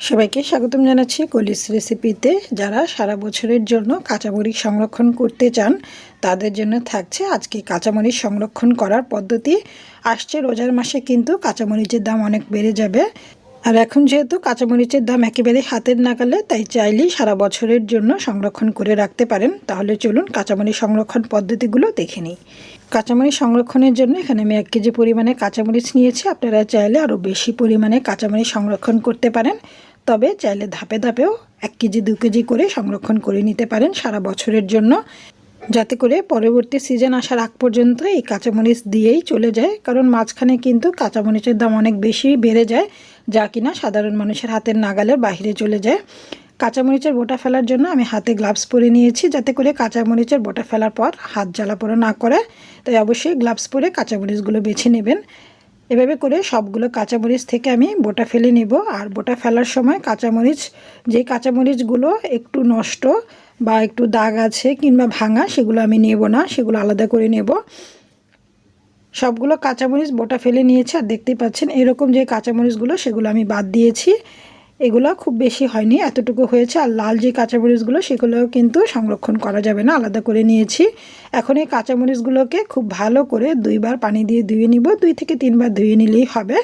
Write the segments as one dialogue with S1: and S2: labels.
S1: সবাইকে স্বাগতম জানাচ্ছি কলিস রেসিপিতে। যারা সারা বছরের জন্য কাঁচামরিচ সংরক্ষণ করতে চান, তাদের জন্য থাকছে আজকে কাঁচামরিচ সংরক্ষণ করার পদ্ধতি। আসছে রোজার মাসে কিন্তু কাঁচামরিচের দাম অনেক বেড়ে যাবে। আর এখন যেহেতু কাঁচামরিচের দাম একেবারে হাতের নাগালে, তাই চাইলেই সারা বছরের জন্য সংরক্ষণ করে রাখতে পারেন। তাহলে চলুন কাঁচামরিচ সংরক্ষণ পদ্ধতিগুলো দেখে নিই। কাঁচামরিচ সংরক্ষণের জন্য এখানে আমি এক কেজি পরিমাণে কাঁচামরিচ নিয়েছি। আপনারা চাইলে আরও বেশি পরিমাণে কাঁচামরিচ সংরক্ষণ করতে পারেন। তবে চাইলে ধাপে ধাপেও এক কেজি, দু কেজি করে সংরক্ষণ করে নিতে পারেন সারা বছরের জন্য। যাতে করে পরবর্তী সিজন আসার আগ পর্যন্ত এই কাঁচামরিচ দিয়েই চলে যায়, কারণ মাঝখানে কিন্তু কাঁচামরিচের দাম অনেক বেশি বেড়ে যায়, যা কিনা সাধারণ মানুষের হাতের নাগালের বাহিরে চলে যায়। কাঁচামরিচের বোটা ফেলার জন্য আমি হাতে গ্লাভস পরে নিয়েছি, যাতে করে কাঁচামরিচের বোটা ফেলার পর হাত জ্বালা পোড়া না করে তাই অবশ্যই গ্লাভস পরে কাঁচামরিচগুলো বেছে নেবেন। এভাবে করে সবগুলো কাঁচামরিচ থেকে আমি বোটা ফেলে নেব। আর বোটা ফেলার সময় কাঁচামরিচ যেই কাঁচামরিচগুলো একটু নষ্ট বা একটু দাগ আছে কিংবা ভাঙা, সেগুলো আমি নেব না, সেগুলো আলাদা করে নেব। সবগুলো কাঁচামরিচ বোটা ফেলে নিয়েছে, আর দেখতেই পাচ্ছেন এরকম যে কাঁচামরিচগুলো, সেগুলো আমি বাদ দিয়েছি। এগুলো খুব বেশি হয়নি, এতটুকু হয়েছে। আর লাল যে কাঁচামরিচগুলো, সেগুলোও কিন্তু সংরক্ষণ করা যাবে না, আলাদা করে নিয়েছি। এখন এই কাঁচামরিচগুলোকে খুব ভালো করে দুইবার পানি দিয়ে ধুয়ে নিব। দুই থেকে তিনবার ধুয়ে নিলেই হবে।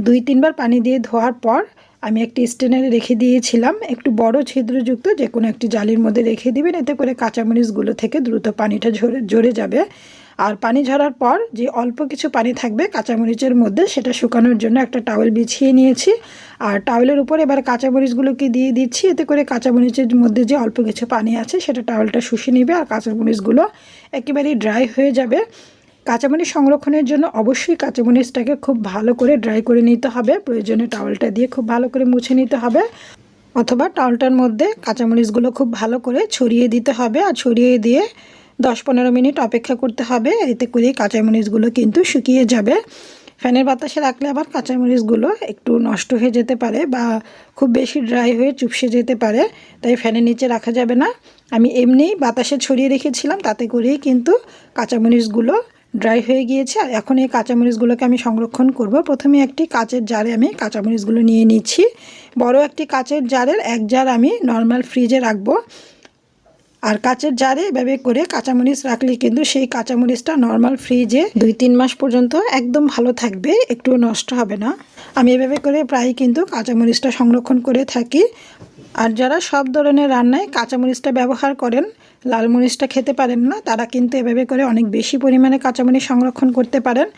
S1: দুই, তিনবার পানি দিয়ে ধোয়ার পর আমি একটি স্টেনারে রেখে দিয়েছিলাম। একটু বড় ছিদ্রযুক্ত, যে কোনো একটি জালির মধ্যে রেখে দিবেন। এতে করে কাঁচামরিচগুলো থেকে দ্রুত পানিটা ঝরে ঝরে যাবে। আর পানি ঝরার পর যে অল্প কিছু পানি থাকবে কাঁচামরিচের মধ্যে, সেটা শুকানোর জন্য একটা টাওয়েল বিছিয়ে নিয়েছি। আর টাওয়েলের উপর এবার কাঁচামরিচগুলোকে দিয়ে দিচ্ছি। এতে করে কাঁচামরিচের মধ্যে যে অল্প কিছু পানি আছে, সেটা টাওয়েলটা শুষে নেবে আর কাঁচামরিচগুলো একেবারেই ড্রাই হয়ে যাবে। কাঁচামরিচ সংরক্ষণের জন্য অবশ্যই কাঁচামরিচটাকে খুব ভালো করে ড্রাই করে নিতে হবে। প্রয়োজনে টাওয়েলটা দিয়ে খুব ভালো করে মুছে নিতে হবে। অথবা টাওয়েলটার মধ্যে কাঁচামরিচগুলো খুব ভালো করে ছড়িয়ে দিতে হবে। আর ছড়িয়ে দিয়ে দশ পনেরো মিনিট অপেক্ষা করতে হবে। এতে করে কাঁচামরিচগুলো কিন্তু শুকিয়ে যাবে। ফ্যানের বাতাসে রাখলে আবার কাঁচামরিচগুলো একটু নষ্ট হয়ে যেতে পারে বা খুব বেশি ড্রাই হয়ে চুপসে যেতে পারে, তাই ফ্যানের নিচে রাখা যাবে না। আমি এমনিই বাতাসে ছড়িয়ে রেখেছিলাম, তাতে করেই কিন্তু কাঁচামরিচগুলো ড্রাই হয়ে গিয়েছে। আর এখন এই কাঁচামরিচগুলোকে আমি সংরক্ষণ করব। প্রথমে একটি কাচের জারে আমি কাঁচামরিচগুলো নিয়ে নিচ্ছি। বড় একটি কাচের জারের এক জার আমি নর্মাল ফ্রিজে রাখব। আর কাচের জারে এভাবে করে কাঁচামরিচ রাখলে কিন্তু সেই কাঁচামরিচটা নর্মাল ফ্রিজে দুই তিন মাস পর্যন্ত একদম ভালো থাকবে, একটু নষ্ট হবে না। আমি এভাবে করে প্রায় কিন্তু কাঁচামরিচটা সংরক্ষণ করে থাকি। আর যারা সব ধরনের রান্নায় কাঁচামরিচটা ব্যবহার করেন, লাল মরিচটা খেতে পারেন না, তারা কিন্তু এভাবে করে অনেক বেশি পরিমাণে কাঁচামরিচ সংরক্ষণ করতে পারেন।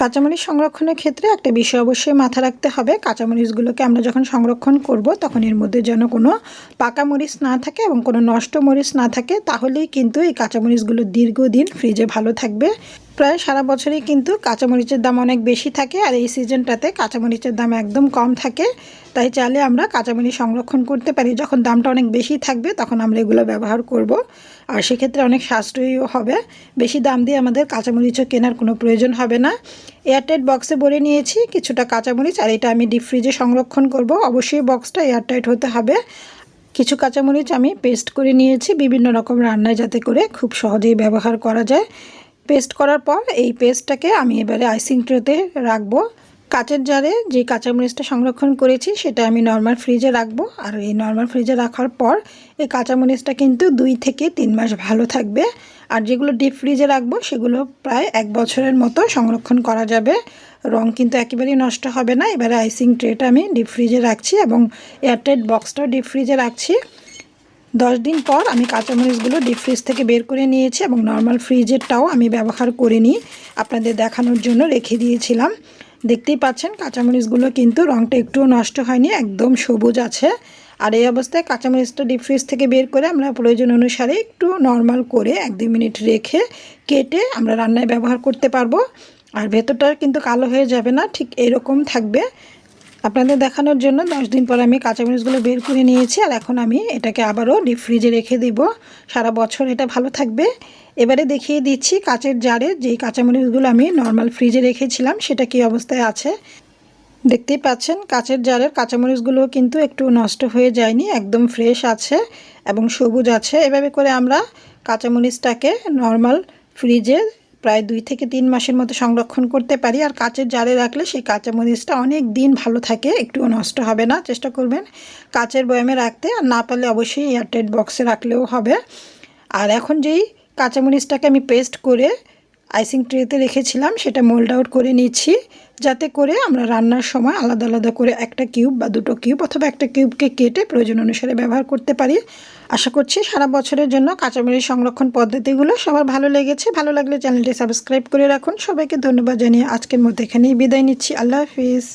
S1: কাঁচামরিচ সংরক্ষণের ক্ষেত্রে একটা বিষয় অবশ্যই মাথা রাখতে হবে। কাঁচামরিচগুলোকে আমরা যখন সংরক্ষণ করব, তখন এর মধ্যে যেন কোনো পাকা মরিচ না থাকে এবং কোনো নষ্ট মরিচ না থাকে, তাহলেই কিন্তু এই কাঁচামরিচগুলো দীর্ঘদিন ফ্রিজে ভালো থাকবে। প্রায় সারা বছরই কিন্তু কাঁচামরিচের দাম অনেক বেশি থাকে আর এই সিজনটাতে কাঁচামরিচের দাম একদম কম থাকে। তাই চাইলে আমরা কাঁচামরিচ সংরক্ষণ করতে পারি। যখন দামটা অনেক বেশি থাকবে তখন আমরা এগুলো ব্যবহার করব। আর সেক্ষেত্রে অনেক সাশ্রয়ীও হবে। বেশি দাম দিয়ে আমাদের কাঁচামরিচও কেনার কোনো প্রয়োজন হবে না। এয়ারটাইট বক্সে ভরে নিয়েছি কিছুটা কাঁচামরিচ আর এটা আমি ডিপ ফ্রিজে সংরক্ষণ করব। অবশ্যই বক্সটা এয়ারটাইট হতে হবে। কিছু কাঁচামরিচ আমি পেস্ট করে নিয়েছি। বিভিন্ন রকম রান্নায় যাতে করে খুব সহজেই ব্যবহার করা যায়। পেস্ট করার পর এই পেস্টটাকে আমি এবারে আইসিং ট্রেতে রাখব। কাচের জারে যে কাঁচামরিচটা সংরক্ষণ করেছি, সেটা আমি নর্মাল ফ্রিজে রাখব। আর এই নর্মাল ফ্রিজে রাখার পর এই কাঁচামরিচটা কিন্তু দুই থেকে তিন মাস ভালো থাকবে। আর যেগুলো ডিপ ফ্রিজে রাখব, সেগুলো প্রায় এক বছরের মতো সংরক্ষণ করা যাবে। রং কিন্তু একেবারেই নষ্ট হবে না। এবারে আইসিং ট্রেটা আমি ডিপ ফ্রিজে রাখছি এবং এয়ারটাইট বক্সটাও ডিপ ফ্রিজে রাখছি। দশ দিন পর আমি কাঁচামরিচগুলো ডিপ ফ্রিজ থেকে বের করে নিয়েছি এবং নর্মাল ফ্রিজেরটাও আমি ব্যবহার করে নিই আপনাদের দেখানোর জন্য রেখে দিয়েছিলাম। দেখতেই পাচ্ছেন, কাঁচামরিচগুলো কিন্তু রঙটা একটুও নষ্ট হয়নি, একদম সবুজ আছে। আর এই অবস্থায় কাঁচামরিচটা ডিপ ফ্রিজ থেকে বের করে আমরা প্রয়োজন অনুসারে একটু নর্মাল করে এক দুই মিনিট রেখে কেটে আমরা রান্নায় ব্যবহার করতে পারব। আর ভেতরটা কিন্তু কালো হয়ে যাবে না, ঠিক এরকম থাকবে। আপনাদের দেখানোর জন্য দশ দিন পর আমি কাঁচামরিচগুলো বের করে নিয়েছি, আর এখন আমি এটাকে আবারও ডিপ ফ্রিজে রেখে দিব। সারা বছর এটা ভালো থাকবে। এবারে দেখিয়ে দিচ্ছি কাঁচের জারে যেই কাঁচামরিচগুলো আমি নর্মাল ফ্রিজে রেখেছিলাম, সেটা কি অবস্থায় আছে। দেখতেই পাচ্ছেন, কাঁচের জারের কাঁচামরিচগুলো কিন্তু একটু নষ্ট হয়ে যায়নি, একদম ফ্রেশ আছে এবং সবুজ আছে। এভাবে করে আমরা কাঁচামরিচটাকে নর্মাল ফ্রিজে প্রায় দুই থেকে তিন মাসের মতো সংরক্ষণ করতে পারি। আর কাঁচের জারে রাখলে সেই কাঁচামরিচটা অনেক দিন ভালো থাকে, একটুও নষ্ট হবে না। চেষ্টা করবেন কাঁচের বয়ামে রাখতে। আর না পারলে অবশ্যই এয়ারটাইট বক্সে রাখলেও হবে। আর এখন যেই কাঁচামরিচটাকে আমি পেস্ট করে আইসিং ট্রেতে রেখেছিলাম, সেটা মোল্ড আউট করে নিচ্ছি। যাতে করে আমরা রান্নার সময় আলাদা আলাদা করে একটা কিউব বা দুটো কিউব অথবা একটা কিউবকে কেটে প্রয়োজন অনুসারে ব্যবহার করতে পারি। আশা করছি সারা বছরের জন্য কাঁচামরিচ সংরক্ষণ পদ্ধতিগুলো সবার ভালো লেগেছে। ভালো লাগলে চ্যানেলটি সাবস্ক্রাইব করে রাখুন। সবাইকে ধন্যবাদ জানিয়ে আজকের মধ্যে এখানেই বিদায় নিচ্ছি। আল্লাহ হাফিজ।